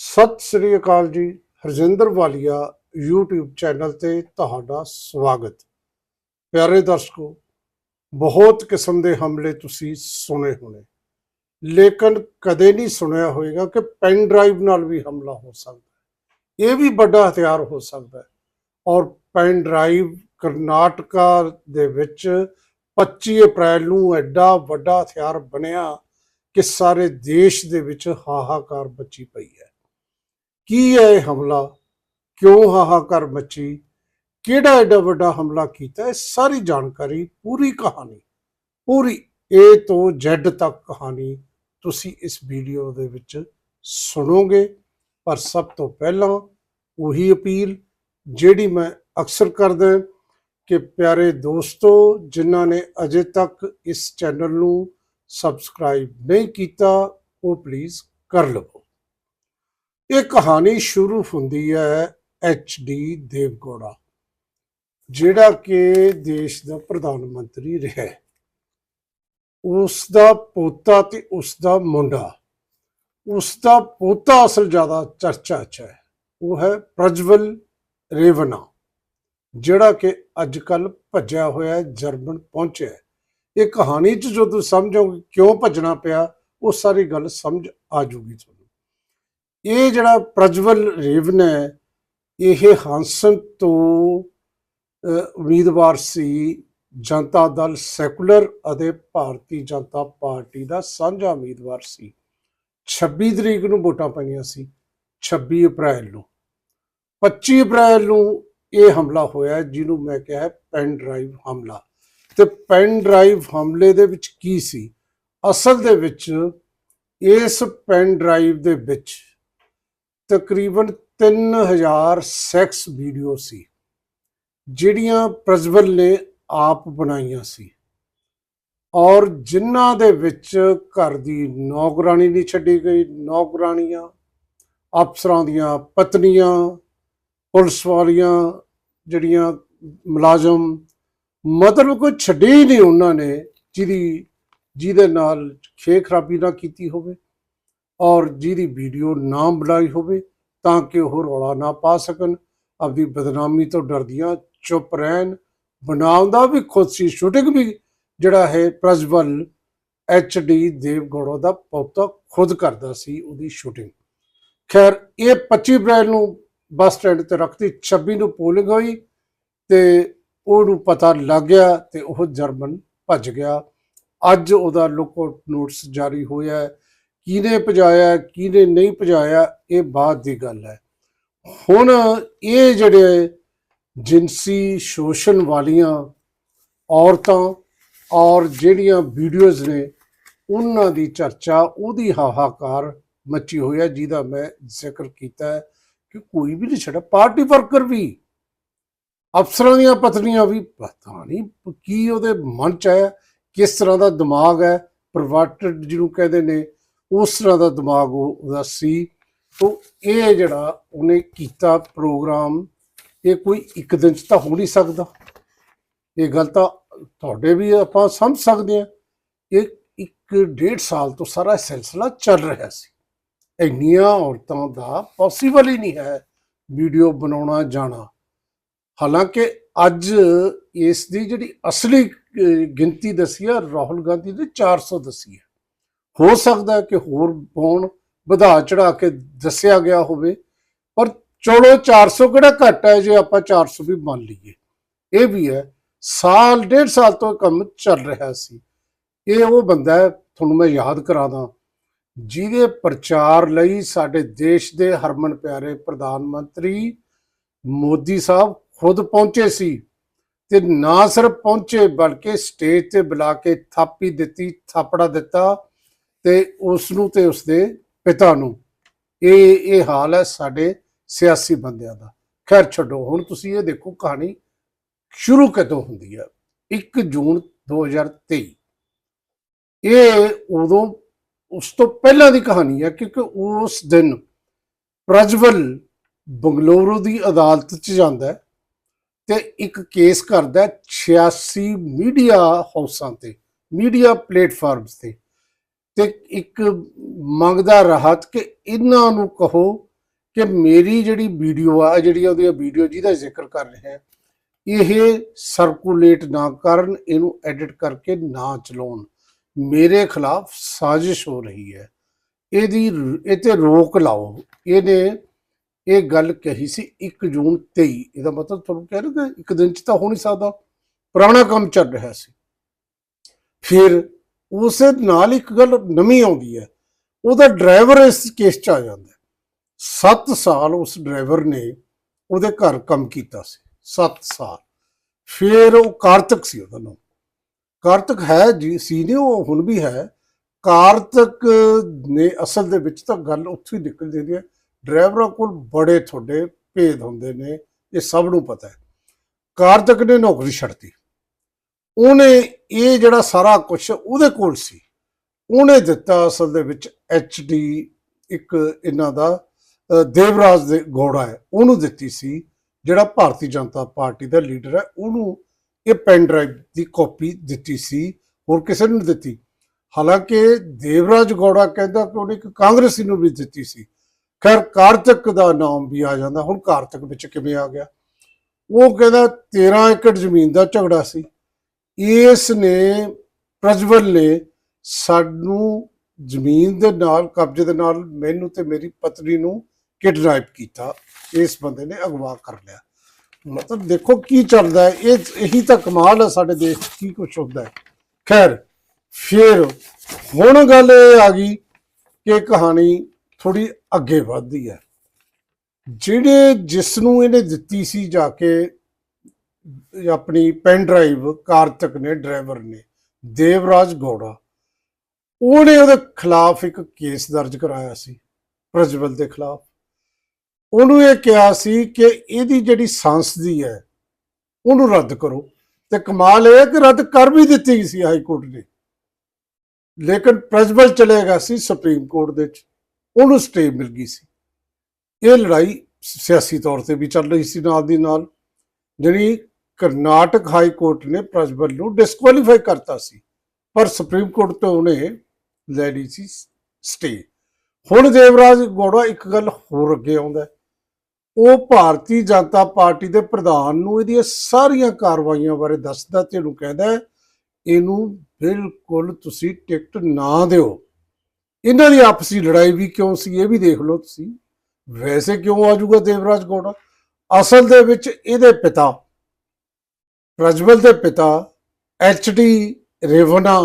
ਸਤਿ ਸ੍ਰੀ ਅਕਾਲ ਜੀ, ਹਰਜਿੰਦਰ ਵਾਲੀਆ YouTube channel ਤੇ ਤੁਹਾਡਾ ਸਵਾਗਤ। ਪਿਆਰੇ ਦਰਸ਼ਕੋ, ਬਹੁਤ ਕਿਸਮ ਦੇ ਹਮਲੇ ਤੁਸੀਂ ਸੁਣੇ ਹੋਣੇ। ਲੇਕਿਨ ਕਦੇ ਨਹੀਂ ਸੁਣਿਆ ਹੋਵੇਗਾ ਕਿ ਪੈਨ ਡਰਾਈਵ ਨਾਲ ਵੀ ਹਮਲਾ ਹੋ ਸਕਦਾ ਹੈ। ਇਹ ਵੀ ਵੱਡਾ ਹਥਿਆਰ ਹੋ ਸਕਦਾ ਹੈ। ਔਰ ਪੈਨ ਡਰਾਈਵ ਕਰਨਾਟਕਾ ਦੇ ਵਿੱਚ 25 ਅਪ੍ਰੈਲ ਨੂੰ ਐਡਾ ਵੱਡਾ ਹਥਿਆਰ ਬਣਿਆ ਕਿ ਸਾਰੇ ਦੇਸ਼ ਦੇ ਵਿੱਚ ਹਾਹਾਕਾਰ ਬਚੀ ਪਈ ਹੈ। ਕੀ ਹੈ ਇਹ ਹਮਲਾ? ਕਿਉਂ ਹਾਹਾਕਾਰ ਮੱਚੀ? ਕਿਹੜਾ ਐਡਾ ਵੱਡਾ ਹਮਲਾ ਕੀਤਾ? ਇਹ ਸਾਰੀ ਜਾਣਕਾਰੀ, ਪੂਰੀ ਕਹਾਣੀ, ਪੂਰੀ A ਤੋਂ Z ਤੱਕ ਕਹਾਣੀ ਤੁਸੀਂ ਇਸ ਵੀਡੀਓ ਦੇ ਵਿੱਚ ਸੁਣੋਗੇ। ਪਰ ਸਭ ਤੋਂ ਪਹਿਲਾਂ ਉਹੀ ਅਪੀਲ ਜਿਹੜੀ ਮੈਂ ਅਕਸਰ ਕਰਦਾ ਕਿ ਪਿਆਰੇ ਦੋਸਤੋ, ਜਿਨ੍ਹਾਂ ਨੇ ਅਜੇ ਤੱਕ ਇਸ ਚੈਨਲ ਨੂੰ ਸਬਸਕ੍ਰਾਈਬ ਨਹੀਂ ਕੀਤਾ, ਉਹ ਪਲੀਜ਼ ਕਰ ਲਵੋ। ਇਹ ਕਹਾਣੀ ਸ਼ੁਰੂ ਹੁੰਦੀ ਹੈ ਐਚ ਡੀ ਦੇਵਗੋੜਾ, ਜਿਹੜਾ ਕਿ ਦੇਸ਼ ਦਾ ਪ੍ਰਧਾਨ ਮੰਤਰੀ ਰਿਹਾ ਹੈ। ਉਸ ਦਾ ਪੋਤਾ ਤੇ ਉਸ ਦਾ ਮੁੰਡਾ ਉਸ ਦਾ ਪੋਤਾ ਅਸਲ ਜ਼ਿਆਦਾ ਚਰਚਾ 'ਚ ਹੈ, ਉਹ ਹੈ ਪ੍ਰਜਵਲ ਰੇਵਨਾ, ਜਿਹੜਾ ਕਿ ਅੱਜ ਕੱਲ ਭੱਜਿਆ ਹੋਇਆ ਜਰਮਨ ਪਹੁੰਚਿਆ ਇਹ ਕਹਾਣੀ 'ਚ ਜਦੋਂ ਤੁਸੀਂ ਸਮਝੋਗੇ ਕਿਉਂ ਭੱਜਣਾ ਪਿਆ, ਉਹ ਸਾਰੀ ਗੱਲ ਸਮਝ ਆ ਜੂਗੀ ਤੁਹਾਨੂੰ ਇਹ ਜਿਹੜਾ ਪ੍ਰਜਵਲ ਰੇਵਨ ਹੈ, ਇਹ ਹਾਂਸਨ ਤੋਂ ਉਮੀਦਵਾਰ ਸੀ ਜਨਤਾ ਦਲ ਸੈਕੂਲਰ ਅਤੇ ਭਾਰਤੀ ਜਨਤਾ ਪਾਰਟੀ ਦਾ ਸਾਂਝਾ ਉਮੀਦਵਾਰ ਸੀ। 26 ਤਰੀਕ ਨੂੰ ਵੋਟਾਂ ਪਈਆਂ ਸੀ 26 ਅਪ੍ਰੈਲ ਨੂੰ। 25 ਅਪ੍ਰੈਲ ਨੂੰ ਇਹ ਹਮਲਾ ਹੋਇਆ, ਜਿਹਨੂੰ ਮੈਂ ਕਿਹਾ ਹੈ ਪੈਨ ਡਰਾਈਵ ਹਮਲਾ। ਤੇ ਪੈਨ ਡਰਾਈਵ ਹਮਲੇ ਦੇ ਵਿੱਚ ਕੀ ਸੀ? ਅਸਲ ਦੇ ਵਿੱਚ ਇਸ ਪੈਨ ਡਰਾਈਵ ਦੇ ਵਿੱਚ ਤਕਰੀਬਨ 3000 ਸੈਕਸ ਵੀਡੀਓ ਸੀ, ਜਿਹੜੀਆਂ ਪ੍ਰਜਵਲ ਨੇ ਆਪ ਬਣਾਈਆਂ ਸੀ। ਔਰ ਜਿਨ੍ਹਾਂ ਦੇ ਵਿੱਚ ਘਰ ਦੀ ਨੌਕਰਾਨੀ ਨਹੀਂ ਛੱਡੀ ਗਈ ਨੌਕਰਾਨੀਆਂ ਅਫਸਰਾਂ ਦੀਆਂ ਪਤਨੀਆਂ, ਪੁਲਿਸ ਵਾਲੀਆਂ ਜਿਹੜੀਆਂ ਮੁਲਾਜ਼ਮ, ਮਤਲਬ ਕੋਈ ਛੱਡੀ ਹੀ ਨਹੀਂ ਉਹਨਾਂ ਨੇ, ਜਿਹਦੀ ਜਿਹਦੇ ਨਾਲ ਖੇ ਖਰਾਬੀ ਨਾ ਕੀਤੀ ਹੋਵੇ। ਔਰ ਜਿਹਦੀ ਵੀਡੀਓ ਨਾ ਬਣਾਈ ਹੋਵੇ ਤਾਂ ਕਿ ਉਹ ਰੌਲਾ ਨਾ ਪਾ ਸਕਣ। ਆਪਦੀ ਬਦਨਾਮੀ ਤੋਂ ਡਰਦੀਆਂ ਚੁੱਪ ਰਹਿਣ। ਬਣਾਉਂਦਾ ਵੀ ਖੁਦ ਸੀ ਸ਼ੂਟਿੰਗ ਵੀ, ਜਿਹੜਾ ਹੈ ਪ੍ਰਜਵਲ ਐਚ ਡੀ ਦੇਵਗੜੋ ਦਾ ਪੋਤਾ ਖੁਦ ਕਰਦਾ ਸੀ ਉਹਦੀ ਸ਼ੂਟਿੰਗ ਖੈਰ, ਇਹ 25 ਅਪ੍ਰੈਲ ਨੂੰ ਬੱਸ ਸਟੈਂਡ ਤੇ ਰੱਖਤੀ 26 ਨੂੰ ਪੋਲਿੰਗ ਹੋਈ ਤੇ ਉਹਨੂੰ ਪਤਾ ਲੱਗ ਗਿਆ ਤੇ ਉਹ ਜਰਮਨ ਭੱਜ ਗਿਆ। ਅੱਜ ਉਹਦਾ ਲੁੱਕਆਊਟ ਨੋਟਿਸ ਜਾਰੀ ਹੋਇਆ ਹੈ। ਕਿਹਨੇ ਭਜਾਇਆ ਕਿਹਨੇ ਨਹੀਂ ਭਜਾਇਆ, ਇਹ ਬਾਅਦ ਦੀ ਗੱਲ ਹੈ। ਹੁਣ ਇਹ ਜਿਹੜੇ ਜਿਨਸੀ ਸ਼ੋਸ਼ਣ ਵਾਲੀਆਂ ਔਰਤਾਂ ਔਰ ਜਿਹੜੀਆਂ ਵੀਡੀਓਜ਼ ਨੇ, ਉਹਨਾਂ ਦੀ ਚਰਚਾ, ਉਹਦੀ ਹਾਹਾਕਾਰ ਮੱਚੀ ਹੋਈ ਹੈ, ਜਿਹਦਾ ਮੈਂ ਜ਼ਿਕਰ ਕੀਤਾ ਹੈ ਕਿ ਕੋਈ ਵੀ ਨਹੀਂ ਛੱਡਾ ਪਾਰਟੀ ਵਰਕਰ ਵੀ, ਅਫਸਰਾਂ ਦੀਆਂ ਪਤਨੀਆਂ ਵੀ, ਪਤਾ ਨਹੀਂ ਕੀ ਉਹਦੇ ਮਨ ਚ ਆਇਆ, ਕਿਸ ਤਰ੍ਹਾਂ ਦਾ ਦਿਮਾਗ ਹੈ ਪਰਵਰਟਡ ਜਿਹਨੂੰ ਕਹਿੰਦੇ ਨੇ ਉਸ ਤਰ੍ਹਾਂ ਦਾ ਦਿਮਾਗ ਉਹ- ਉਹਦਾ ਸੀ। ਤੋਂ ਇਹ ਜਿਹੜਾ ਉਹਨੇ ਕੀਤਾ ਪ੍ਰੋਗਰਾਮ, ਇਹ ਕੋਈ ਇੱਕ ਦਿਨ ਚ ਤਾਂ ਹੋ ਨਹੀਂ ਸਕਦਾ। ਇਹ ਗੱਲ ਤਾਂ ਤੁਹਾਡੇ ਵੀ ਆਪਾਂ ਸਮਝ ਸਕਦੇ ਹਾਂ। ਇਹ ਇੱਕ ਡੇਢ ਸਾਲ ਤੋਂ ਸਾਰਾ ਸਿਲਸਿਲਾ ਚੱਲ ਰਿਹਾ ਸੀ। ਇੰਨੀਆਂ ਔਰਤਾਂ ਦਾ ਪੋਸੀਬਲ ਹੀ ਨਹੀਂ ਹੈ ਵੀਡੀਓ ਬਣਾਉਣਾ, ਜਾਣਾ। ਹਾਲਾਂਕਿ ਅੱਜ ਇਸ ਦੀ ਜਿਹੜੀ ਅਸਲੀ ਗਿਣਤੀ ਦੱਸੀ ਆ, ਰਾਹੁਲ ਗਾਂਧੀ ਨੇ 400 ਦੱਸੀ ਹੈ ਹੋ ਸਕਦਾ ਕਿ ਹੋਰ ਹੋਣ ਵਧਾ ਚੜਾ ਕੇ ਦੱਸਿਆ ਗਿਆ ਹੋਵੇ, ਪਰ ਚਲੋ 400 ਕਿਹੜਾ ਘੱਟ ਹੈ ਜੇ ਆਪਾਂ 400 ਵੀ ਮੰਨ ਲਈਏ। ਇਹ ਵੀ ਹੈ, ਸਾਲ, ਡੇਢ ਸਾਲ ਤੋਂ ਇਹ ਕੰਮ ਚੱਲ ਰਿਹਾ ਸੀ। ਇਹ ਉਹ ਬੰਦਾ ਹੈ, ਤੁਹਾਨੂੰ ਮੈਂ ਯਾਦ ਕਰਾਦਾ, ਜਿਹਦੇ ਪ੍ਰਚਾਰ ਲਈ ਸਾਡੇ ਦੇਸ਼ ਦੇ ਹਰਮਨ ਪਿਆਰੇ ਪ੍ਰਧਾਨ ਮੰਤਰੀ ਮੋਦੀ ਸਾਹਿਬ ਖੁਦ ਪਹੁੰਚੇ ਸੀ ਤੇ ਨਾ ਸਿਰਫ ਪਹੁੰਚੇ, ਬਲਕਿ ਸਟੇਜ ਤੇ ਬੁਲਾ ਕੇ ਥਾਪੀ ਦਿੱਤੀ, ਥਾਪੜਾ ਦਿੱਤਾ ਤੇ ਉਸ ਨੂੰ ਤੇ ਉਸਦੇ ਪਿਤਾ ਨੂੰ। ਇਹ ਇਹ ਹਾਲ ਹੈ ਸਾਡੇ ਸਿਆਸੀ ਬੰਦਿਆਂ ਦਾ। ਖੈਰ ਛੱਡੋ, ਹੁਣ ਤੁਸੀਂ ਇਹ ਦੇਖੋ ਕਹਾਣੀ ਸ਼ੁਰੂ ਕਦੋਂ ਹੁੰਦੀ ਹੈ? 1 ਜੂਨ 2023 ਇਹ ਉਦੋਂ ਉਸ ਤੋਂ ਪਹਿਲਾਂ ਦੀ ਕਹਾਣੀ ਹੈ ਕਿਉਂਕਿ ਉਸ ਦਿਨ ਪ੍ਰਜਵਲ ਬੰਗਲੌਰੂ ਦੀ ਅਦਾਲਤ 'ਚ ਜਾਂਦਾ ਤੇ ਇੱਕ ਕੇਸ ਕਰਦਾ ਹੈ 86 ਮੀਡੀਆ ਹਾਊਸਾਂ ਤੇ, ਮੀਡੀਆ ਪਲੇਟਫਾਰਮਸ ਤੇ। ਤੇ ਇੱਕ ਮੰਗਦਾ ਰਾਹਤ ਕਿ ਇਹਨਾਂ ਨੂੰ ਕਹੋ ਕਿ ਮੇਰੀ ਜਿਹੜੀ ਵੀਡੀਓ ਆ ਜਿਹੜੀ ਉਹਦੀ ਵੀਡੀਓ ਜਿਹਦਾ ਜ਼ਿਕਰ ਕਰ ਰਹੇ ਹਾਂ, ਇਹ ਸਰਕੂਲੇਟ ਨਾ ਕਰਨ, ਇਹਨੂੰ ਐਡਿਟ ਕਰਕੇ ਨਾ ਚਲਾਉਣ। ਮੇਰੇ ਖਿਲਾਫ ਸਾਜ਼ਿਸ਼ ਹੋ ਰਹੀ ਹੈ। ਇਹਦੀ ਇਹ ਤੇ ਰੋਕ ਲਾਓ। ਇਹਨੇ ਇਹ ਗੱਲ ਕਹੀ ਸੀ 1 ਜੂਨ 23 ਇਹਦਾ ਮਤਲਬ ਤੁਹਾਨੂੰ ਕਹਿ ਰਿਹਾ ਕਿ ਇੱਕ ਦਿਨ ਚ ਤਾਂ ਹੋ ਨਹੀਂ ਸਕਦਾ। ਪੁਰਾਣਾ ਕੰਮ ਚੱਲ ਰਿਹਾ ਸੀ। ਫਿਰ ਉਸੇ ਨਾਲ ਇੱਕ ਗੱਲ ਨਵੀਂ ਆਉਂਦੀ ਹੈ, ਉਹਦਾ ਡਰਾਈਵਰ ਇਸ ਕੇਸ ਚ ਆ ਜਾਂਦਾ 7 ਸਾਲ ਉਸ ਡਰਾਈਵਰ ਨੇ ਉਹਦੇ ਘਰ ਕੰਮ ਕੀਤਾ ਸੀ 7 ਸਾਲ। ਫਿਰ ਉਹ ਕਾਰਤਕ ਸੀ ਉਹਦਾ ਨਾਮ। ਕਾਰਤਕ ਹੈ ਜੀ ਸੀ ਨੇ ਉਹ ਹੁਣ ਵੀ ਹੈ। ਕਾਰਤਕ ਨੇ ਅਸਲ ਦੇ ਵਿੱਚ ਤਾਂ ਗੱਲ ਉੱਥੇ ਹੀ ਨਿਕਲ ਜਾਂਦੀ ਹੈ। ਡਰਾਈਵਰਾਂ ਕੋਲ ਬੜੇ ਤੁਹਾਡੇ ਭੇਦ ਹੁੰਦੇ ਨੇ, ਇਹ ਸਭ ਨੂੰ ਪਤਾ ਹੈ। ਕਾਰਤਕ ਨੇ ਨੌਕਰੀ ਛੱਡਤੀ। ਉਹਨੇ ਇਹ ਜਿਹੜਾ ਸਾਰਾ ਕੁਝ ਉਹਦੇ ਕੋਲ ਸੀ। ਉਹਨੇ ਦਿੱਤਾ ਅਸਲ ਦੇ ਵਿੱਚ ਡੀ ਇੱਕ ਇਹਨਾਂ ਦਾ ਦੇਵਰਾਜ ਦੇ ਗੋੜਾ ਹੈ। ਉਹਨੂੰ ਦਿੱਤੀ ਸੀ ਜਿਹੜਾ ਭਾਰਤੀ ਜਨਤਾ ਪਾਰਟੀ ਦਾ ਲੀਡਰ ਹੈ। ਉਹਨੂੰ ਇਹ ਪੈਨ ਡਰਾਈਵ ਦੀ ਕਾਪੀ ਦਿੱਤੀ ਸੀ, ਹੋਰ ਕਿਸੇ ਨੂੰ ਦਿੱਤੀ। ਹਾਲਾਂਕਿ ਦੇਵਰਾਜ ਗੌੜਾ ਕਹਿੰਦਾ ਕਿ ਉਹਨੇ ਇੱਕ ਕਾਂਗਰਸੀ ਨੂੰ ਵੀ ਦਿੱਤੀ ਸੀ। ਖੈਰ, ਕਾਰਤਕ ਦਾ ਨਾਮ ਵੀ ਆ ਜਾਂਦਾ। ਹੁਣ ਕਾਰਤਕ ਵਿੱਚ ਕਿਵੇਂ ਆ ਗਿਆ? ਉਹ ਕਹਿੰਦਾ 13 ਏਕੜ ਜ਼ਮੀਨ ਦਾ ਝਗੜਾ ਸੀ। ਇਸ ਨੇ ਪ੍ਰਜਵਲ ਨੇ ਸਾਨੂੰ ਜ਼ਮੀਨ ਦੇ ਨਾਲ, ਕਬਜ਼ੇ ਦੇ ਨਾਲ ਮੈਨੂੰ ਤੇ ਮੇਰੀ ਪਤਨੀ ਨੂੰ ਕਿਡਨੈਪ ਕੀਤਾ। ਇਸ ਬੰਦੇ ਨੇ ਅਗਵਾ ਕਰ ਲਿਆ। ਮਤਲਬ ਦੇਖੋ ਕੀ ਚੱਲਦਾ ਹੈ। ਇਹ ਇਹੀ ਤਾਂ ਕਮਾਲ ਹੈ ਸਾਡੇ ਦੇਸ਼ 'ਚ, ਕੀ ਕੁਝ ਹੁੰਦਾ ਹੈ। ਖੈਰ, ਫਿਰ ਹੁਣ ਗੱਲ ਇਹ ਆ ਗਈ ਕਿ ਕਹਾਣੀ ਥੋੜੀ ਅੱਗੇ ਵੱਧਦੀ ਹੈ। ਜਿਹੜੇ ਜਿਸ ਨੂੰ ਇਹਨੇ ਦਿੱਤੀ ਸੀ ਜਾ ਕੇ ਆਪਣੀ ਪੈਨ ਡਰਾਈਵ ਕਾਰਤਕ ਨੇ, ਡਰਾਈਵਰ ਨੇ, ਦੇਵਰਾਜ ਗੋੜਾ, ਉਹਨੇ ਉਹਦੇ ਖਿਲਾਫ ਇੱਕ ਕੇਸ ਦਰਜ ਕਰਾਇਆ ਸੀ, ਪ੍ਰਜਵਲ ਦੇ ਖਿਲਾਫ। ਉਹਨੂੰ ਇਹ ਕਿਹਾ ਸੀ ਕਿ ਇਹਦੀ ਜਿਹੜੀ ਸੰਸਦੀ ਹੈ, ਉਹਨੂੰ ਰੱਦ ਕਰੋ। ਤੇ ਕਮਾਲ ਇਹ ਕਿ ਰੱਦ ਕਰ ਵੀ ਦਿੱਤੀ ਗਈ ਸੀ ਹਾਈ ਕੋਰਟ ਨੇ। ਲੇਕਿਨ ਪ੍ਰਜਵਲ ਚਲੇਗਾ ਸੀ ਸੁਪਰੀਮ ਕੋਰਟ ਦੇ ਵਿੱਚ, ਉਹਨੂੰ ਸਟੇ ਮਿਲ ਗਈ ਸੀ। ਇਹ ਲੜਾਈ ਸਿਆਸੀ ਤੌਰ ਤੇ ਵੀ ਚੱਲ ਰਹੀ ਸੀ ਨਾਲ ਦੀ ਨਾਲ, ਜਿਹੜੀ ਕਰਨਾਟਕ ਹਾਈ ਕੋਰਟ ਨੇ ਪ੍ਰਜਬਲ ਨੂੰ ਡਿਸਕੁਆਲੀਫਾਈ ਕਰਤਾ ਸੀ, ਪਰ ਸੁਪਰੀਮ ਕੋਰਟ ਤੋਂ ਉਹਨੇ ਲੈ ਲਈ ਸੀ ਸਟੇ ਹੁਣ ਦੇਵਰਾਜ ਗੌੜਾ ਇੱਕ ਗੱਲ ਹੋਰ ਅੱਗੇ ਆਉਂਦਾ ਉਹ ਭਾਰਤੀ ਜਨਤਾ ਪਾਰਟੀ ਦੇ ਪ੍ਰਧਾਨ ਨੂੰ ਇਹਦੀਆਂ ਸਾਰੀਆਂ ਕਾਰਵਾਈਆਂ ਬਾਰੇ ਦੱਸਦਾ ਤੇ ਉਹਨੂੰ ਕਹਿੰਦਾ ਇਹਨੂੰ ਬਿਲਕੁਲ ਤੁਸੀਂ ਟਿਕਟ ਨਾ ਦਿਓ। ਇਹਨਾਂ ਦੀ ਆਪਸੀ ਲੜਾਈ ਵੀ ਕਿਉਂ ਸੀ, ਇਹ ਵੀ ਦੇਖ ਲਓ ਤੁਸੀਂ। ਵੈਸੇ ਕਿਉਂ ਆ ਜਾਊਗਾ ਦੇਵਰਾਜ ਗੌੜਾ? ਅਸਲ ਦੇ ਵਿੱਚ ਇਹਦੇ ਪਿਤਾ ਪ੍ਰਜਵਲ ਦੇ ਪਿਤਾ ਐਚ ਡੀ ਰੇਵਨਾ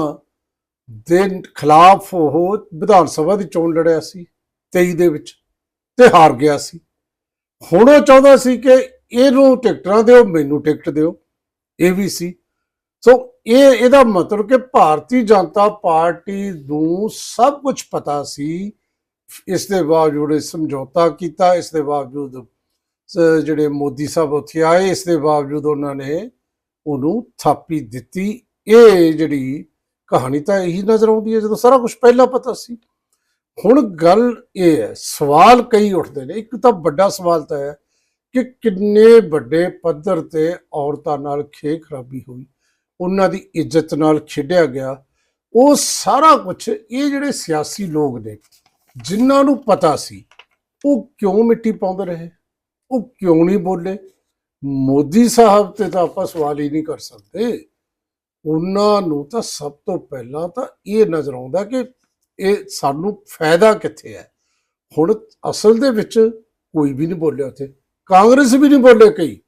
ਦੇ ਖਿਲਾਫ ਉਹ ਵਿਧਾਨ ਸਭਾ ਦੀ ਚੋਣ ਲੜਿਆ ਸੀ 23 ਦੇ ਵਿੱਚ ਤੇ ਹਾਰ ਗਿਆ ਸੀ। ਹੁਣ ਉਹ ਚਾਹੁੰਦਾ ਸੀ ਕਿ ਇਹਨੂੰ ਟਿਕਟਾਂ ਦਿਓ, ਮੈਨੂੰ ਟਿਕਟ ਦਿਓ, ਇਹ ਵੀ ਸੀ। ਸੋ ਇਹ, ਇਹਦਾ ਮਤਲਬ ਕਿ ਭਾਰਤੀ ਜਨਤਾ ਪਾਰਟੀ ਨੂੰ ਸਭ ਕੁਝ ਪਤਾ ਸੀ। ਇਸ ਦੇ ਬਾਵਜੂਦ ਇਹ ਸਮਝੌਤਾ ਕੀਤਾ, ਇਸ ਦੇ ਬਾਵਜੂਦ ਜਿਹੜੇ ਮੋਦੀ ਸਾਹਿਬ ਉੱਥੇ ਆਏ, ਇਸ ਦੇ ਬਾਵਜੂਦ ਉਹਨਾਂ ਨੇ ਉਹਨੂੰ ਥਾਪੀ ਦਿੱਤੀ। ਇਹ ਜਿਹੜੀ ਕਹਾਣੀ ਤਾਂ ਇਹੀ ਨਜ਼ਰ ਆਉਂਦੀ ਹੈ, ਜਦੋਂ ਸਾਰਾ ਕੁਝ ਪਹਿਲਾਂ ਪਤਾ ਸੀ। ਹੁਣ ਗੱਲ ਇਹ ਹੈ, ਸਵਾਲ ਕਈ ਉੱਠਦੇ ਨੇ। ਇੱਕ ਤਾਂ ਵੱਡਾ ਸਵਾਲ ਤਾਂ ਹੈ ਕਿ ਕਿੰਨੇ ਵੱਡੇ ਪੱਧਰ ਤੇ ਔਰਤਾਂ ਨਾਲ ਖੇ ਖਰਾਬੀ ਹੋਈ, ਉਹਨਾਂ ਦੀ ਇੱਜ਼ਤ ਨਾਲ ਖੇਡਿਆ ਗਿਆ। ਉਹ ਸਾਰਾ ਕੁਝ ਇਹ ਜਿਹੜੇ ਸਿਆਸੀ ਲੋਕ ਨੇ, ਜਿਨ੍ਹਾਂ ਨੂੰ ਪਤਾ ਸੀ, ਉਹ ਕਿਉਂ ਮਿੱਟੀ ਪਾਉਂਦੇ ਰਹੇ? ਉਹ ਕਿਉਂ ਨਹੀਂ ਬੋਲੇ? ਮੋਦੀ ਸਾਹਿਬ ਤੇ ਤਾਂ ਆਪਾਂ ਸਵਾਲ ਹੀ ਨਹੀਂ ਕਰ ਸਕਦੇ। ਉਹਨਾਂ ਨੂੰ ਤਾਂ ਸਭ ਤੋਂ ਪਹਿਲਾਂ ਤਾਂ ਇਹ ਨਜ਼ਰ ਆਉਂਦਾ ਕਿ ਇਹ ਸਾਨੂੰ ਫਾਇਦਾ ਕਿੱਥੇ ਹੈ। ਹੁਣ ਅਸਲ ਦੇ ਵਿੱਚ ਕੋਈ ਵੀ ਨਹੀਂ ਬੋਲਿਆ ਉੱਥੇ। ਕਾਂਗਰਸ ਵੀ ਨਹੀਂ ਬੋਲੇ ਕਈ।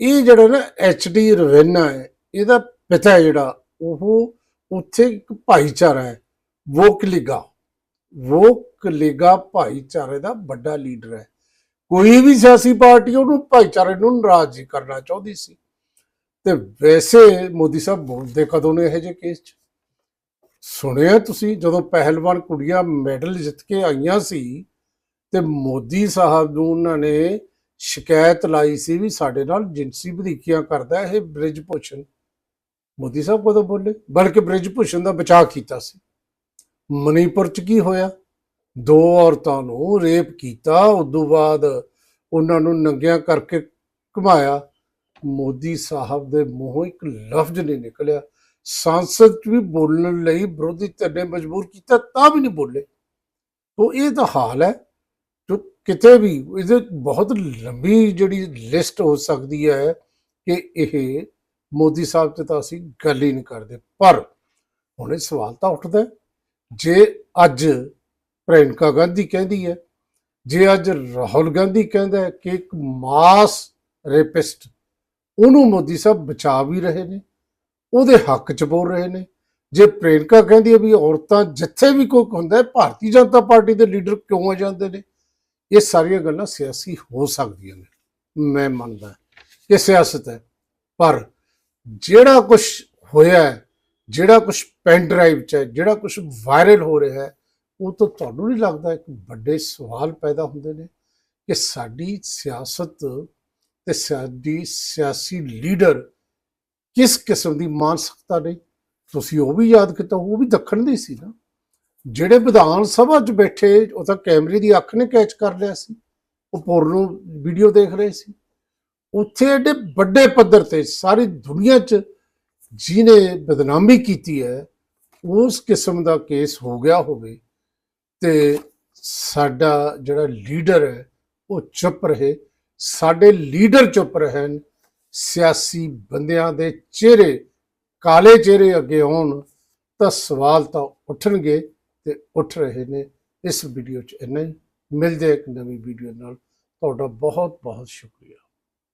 ਇਹ ਜਿਹੜਾ ਨਾ ਐਚ ਡੀ ਰਵੈਨਾ ਹੈ, ਇਹਦਾ ਪਿਤਾ ਜਿਹੜਾ, ਉਹ ਉੱਥੇ ਇੱਕ ਭਾਈਚਾਰਾ ਹੈ, ਵੋਕਲਿਗਾ। ਵੋਕਲਿਗਾ ਭਾਈਚਾਰੇ ਦਾ ਵੱਡਾ ਲੀਡਰ ਹੈ। ਕੋਈ ਵੀ ਸਿਆਸੀ ਪਾਰਟੀ ਉਹਨੂੰ ਭਾਈਚਾਰੇ ਨੂੰ ਨਾਰਾਜ਼ ਕਰਨਾ ਚਾਹੁੰਦੀ ਸੀ। ਤੇ ਵੈਸੇ ਮੋਦੀ ਸਾਹਿਬ ਬੋਲਦੇ ਕਦੋਂ ਨੇ ਇਹੋ ਜਿਹੇ ਕੇਸ 'ਚ? ਸੁਣਿਆ ਤੁਸੀਂ, ਜਦੋਂ ਪਹਿਲਵਾਨ ਕੁੜੀਆਂ ਮੈਡਲ ਜਿੱਤ ਕੇ ਆਈਆਂ ਸੀ, ਤੇ ਮੋਦੀ ਸਾਹਿਬ ਨੂੰ ਉਹਨਾਂ ਨੇ ਸ਼ਿਕਾਇਤ ਲਾਈ ਸੀ ਵੀ ਸਾਡੇ ਨਾਲ ਜਿੰਸੀ ਵਧੀਕੀਆਂ ਕਰਦਾ ਇਹ ਬ੍ਰਿਜ ਭੂਸ਼ਣ। ਮੋਦੀ ਸਾਹਿਬ ਕਦੋਂ ਬੋਲੇ? ਬਲਕਿ ਬ੍ਰਿਜ ਭੂਸ਼ਣ ਦਾ ਬਚਾਅ ਕੀਤਾ ਸੀ। ਮਨੀਪੁਰ ਚ ਕੀ ਹੋਇਆ? ਦੋ ਔਰਤਾਂ ਨੂੰ ਰੇਪ ਕੀਤਾ, ਉਦੋਂ ਬਾਅਦ ਉਹਨਾਂ ਨੂੰ ਨੰਗਿਆਂ ਕਰਕੇ ਘੁਮਾਇਆ। ਮੋਦੀ ਸਾਹਿਬ ਦੇ ਮੂੰਹੋਂ ਇੱਕ ਲਫ਼ਜ਼ ਨਹੀਂ ਨਿਕਲਿਆ। ਸੰਸਦ 'ਚ ਵੀ ਬੋਲਣ ਲਈ ਵਿਰੋਧੀ ਧਿਰ ਨੇ ਮਜਬੂਰ ਕੀਤਾ, ਤਾਂ ਵੀ ਨਹੀਂ ਬੋਲੇ। ਤੋ ਇਹ ਤਾਂ ਹਾਲ ਹੈ। ਜੋ ਕਿਤੇ ਵੀ, ਇਹਦੇ ਬਹੁਤ ਲੰਬੀ ਜਿਹੜੀ ਲਿਸਟ ਹੋ ਸਕਦੀ ਹੈ ਕਿ ਇਹ ਮੋਦੀ ਸਾਹਿਬ ਤੇ ਤਾਂ ਅਸੀਂ ਗੱਲ ਹੀ ਨਹੀਂ ਕਰਦੇ। ਪਰ ਹੁਣ ਇਹ ਸਵਾਲ ਤਾਂ ਉੱਠਦਾ ਜੇ ਅੱਜ ਪ੍ਰਿਯੰਕਾ ਗਾਂਧੀ ਕਹਿੰਦੀ ਹੈ, ਜੇ ਅੱਜ ਰਾਹੁਲ ਗਾਂਧੀ ਕਹਿੰਦਾ ਹੈ ਕਿ ਇੱਕ ਮਾਸ ਰੇਪਿਸਟ, ਉਹਨੂੰ ਮੋਦੀ ਸਾਹਿਬ ਬਚਾ ਵੀ ਰਹੇ ਨੇ, ਉਹਦੇ ਹੱਕ 'ਚ ਬੋਲ ਰਹੇ ਨੇ, ਜੇ ਪ੍ਰਿਯੰਕਾ ਕਹਿੰਦੀ ਹੈ ਵੀ ਔਰਤਾਂ ਜਿੱਥੇ ਵੀ ਕੋਈ ਹੁੰਦਾ ਭਾਰਤੀ ਜਨਤਾ ਪਾਰਟੀ ਦੇ ਲੀਡਰ ਕਿਉਂ ਆ ਜਾਂਦੇ ਨੇ, ਇਹ ਸਾਰੀਆਂ ਗੱਲਾਂ ਸਿਆਸੀ ਹੋ ਸਕਦੀਆਂ ਨੇ, ਮੈਂ ਮੰਨਦਾ ਇਹ ਸਿਆਸਤ ਹੈ, ਪਰ ਜਿਹੜਾ ਕੁਝ ਹੋਇਆ ਹੈ, ਜਿਹੜਾ ਕੁਝ ਪੈਨ ਡਰਾਈਵ 'ਚ ਹੈ, ਜਿਹੜਾ ਕੁਝ ਵਾਇਰਲ ਹੋ ਰਿਹਾ ਹੈ ਉਹ ਤਾਂ ਤੁਹਾਨੂੰ ਨਹੀਂ ਲੱਗਦਾ ਇੱਕ ਵੱਡੇ ਸਵਾਲ ਪੈਦਾ ਹੁੰਦੇ ਨੇ ਕਿ ਸਾਡੀ ਸਿਆਸਤ ਤੇ ਸਾਡੀ ਸਿਆਸੀ ਲੀਡਰ ਕਿਸ ਕਿਸਮ ਦੀ ਮਾਨਸਿਕਤਾ ਨੇ? ਤੁਸੀਂ ਉਹ ਵੀ ਯਾਦ ਕੀਤਾ, ਉਹ ਵੀ ਦੱਖਣ ਦੇ ਸੀ ਨਾ। ਜਿਹੜੇ ਵਿਧਾਨ ਸਭਾ 'ਚ ਬੈਠੇ, ਉਹ ਤਾਂ ਕੈਮਰੇ ਦੀ ਅੱਖ ਨੇ ਕੈਚ ਕਰ ਲਿਆ ਸੀ। ਉਹ ਪੋਰਨੋ ਵੀਡੀਓ ਦੇਖ ਰਹੇ ਸੀ। ਉੱਥੇ ਐਡੇ ਵੱਡੇ ਪੱਧਰ ਤੇ ਸਾਰੀ ਦੁਨੀਆ 'ਚ ਜਿਹਨੇ ਬਦਨਾਮੀ ਕੀਤੀ ਹੈ, ਉਸ ਕਿਸਮ ਦਾ ਕੇਸ ਹੋ ਗਿਆ ਹੋਵੇ। ਤੇ ਸਾਡਾ ਜਿਹੜਾ ਲੀਡਰ ਹੈ, ਉਹ ਚੁੱਪ ਰਹੇ। ਸਾਡੇ ਲੀਡਰ ਚੁੱਪ ਰਹਿਣ, ਸਿਆਸੀ ਬੰਦਿਆਂ ਦੇ ਚਿਹਰੇ, ਕਾਲੇ ਚਿਹਰੇ ਅੱਗੇ ਆਉਣ, ਤਾਂ ਸਵਾਲ ਤਾਂ ਉੱਠਣਗੇ ਤੇ ਉੱਠ ਰਹੇ ਨੇ। ਇਸ ਵੀਡੀਓ 'ਚ ਇੰਨਾ ਹੀ। ਮਿਲਦੇ ਇੱਕ ਨਵੀਂ ਵੀਡੀਓ ਨਾਲ। ਤੁਹਾਡਾ ਬਹੁਤ ਬਹੁਤ ਸ਼ੁਕਰੀਆ।